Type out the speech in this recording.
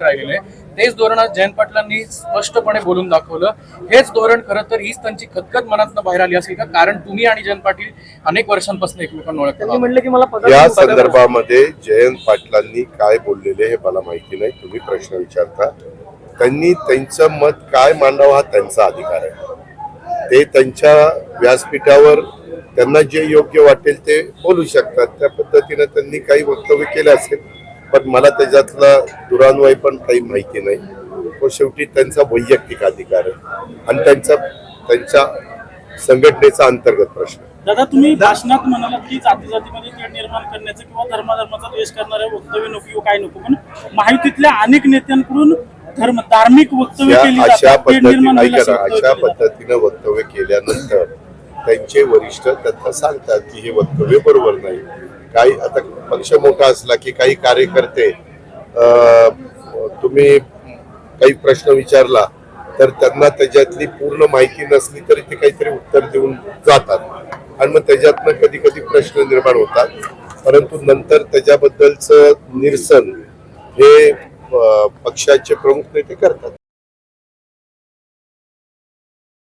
राहिलेले तेच धोरण आज जयंत पाटलांनी स्पष्टपणे बोलून दाखवलं. हेच धोरण खरं तर हीच त्यांची खतखत मनातनं बाहेर आली असेल का? कारण तुम्ही आणि जयंत पाटील अनेक वर्षांपासून एकमेकांना ओळखता त्यांनी म्हणलं की मला या संदर्भामध्ये जयंत पाटलांनी काय बोललेले हे मला माहिती नाही. तुम्ही प्रश्न विचारता. त्यांनी त्यांचं मत काय मांडावं हा त्यांचा अधिकार आहे. ते त्यांच्या व्यासपीठावर त्यांना जे योग्य वाटेल ते बोलू शकतात. त्या पद्धतीने त्यांनी काही वक्तव्य केले असेल. पण मला त्याच्यातला दुरान्वय पण काही माहिती नाही तो शेवटी त्यांचा वैयक्तिक अधिकार आहे आणि त्यांचा त्यांच्या संघटनेचा अंतर्गत प्रश्न. दादा तुम्ही भाषणात म्हणालात की जाती जातीमध्ये तेढ निर्माण करण्याचं किंवा धर्माधर्माचा द्वेष करणारे वक्तव्य नको काय नको पण माहितीतल्या अनेक नेत्यांकडून धर्म धार्मिक वक्तव्य केली अशा पद्धतीने अशी. पद्धतीनं वक्तव्य केल्यानंतर त्यांचे वरिष्ठ त्यांना सांगतात की हे वक्तव्य बरोबर नाही काही आता पक्ष मोठा असला की काही कार्यकर्ते अं, तुम्ही काही प्रश्न विचारला तर त्यांना त्याच्यातली पूर्ण माहिती नसली तरी ते काहीतरी उत्तर देऊन जातात. आणि मग त्याच्यातनं कधी कधी प्रश्न निर्माण होतात. परंतु नंतर त्याच्याबद्दलचं निरसन हे पक्षाचे प्रमुख नेते करतात.